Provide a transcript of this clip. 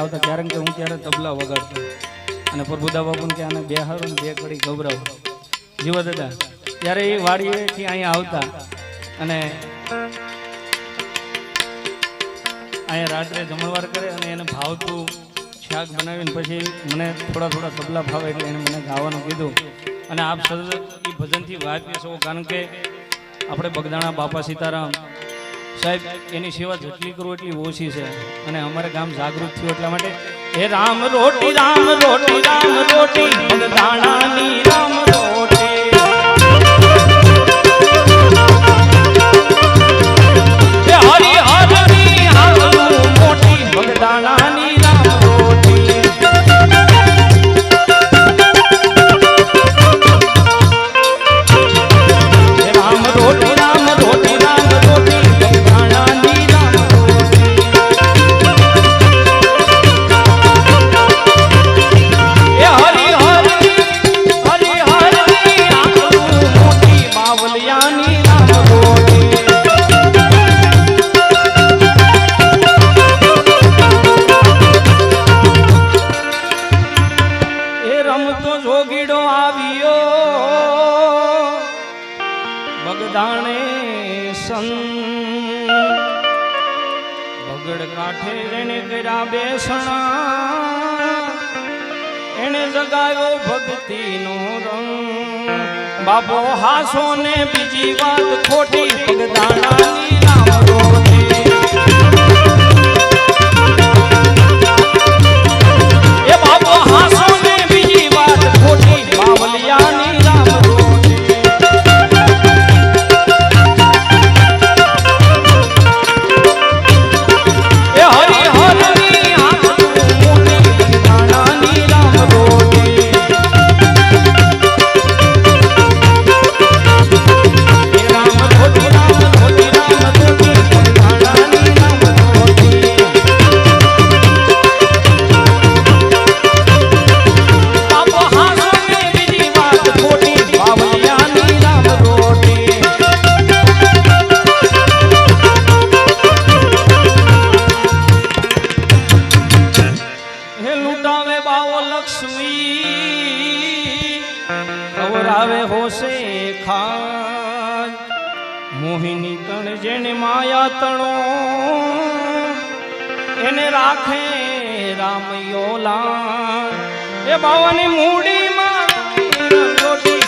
આવતા, કારણ કે હું ત્યારે તબલા વગાડતો. અને પ્રભુદા બાપુને કે આને બે હારો બે કળી ગૌરવ. જીવા દાદા, ત્યારે એ વાડીએથી અહીંયા આવતા અને અહીંયા રાત્રે જમણવાર કરે અને એને ભાવતું શાક બનાવીને પછી મને થોડા થોડા તબલા ભાવે એટલે એને મને ગાવાનું કીધું. અને આપ સદ એ ભજનથી વાપી શકો કારણ કે આપણે બગદાણા, બાપા સીતારામ સાહેબ, એની સેવા જેટલી કરું એટલી ઓછી છે. અને અમારે ગામ જાગૃત થયું એટલા માટે હે રામ રોટી રામ રોટી રામ રોટી રામ રોટી. બગદાણે સન બગડ કાઠે એને કર્યા બેસણા એને જગાવ્યો ભક્તિનો રંગ. બાપો હાસો ને બીજી વાત ખોટી બગદાણાની નામ ખવરાવે હોશે ખાન. મોહિની તણ જેને માયા તણો, એને રાખે રામયોલા એ બાવાની મૂડી માં રોટી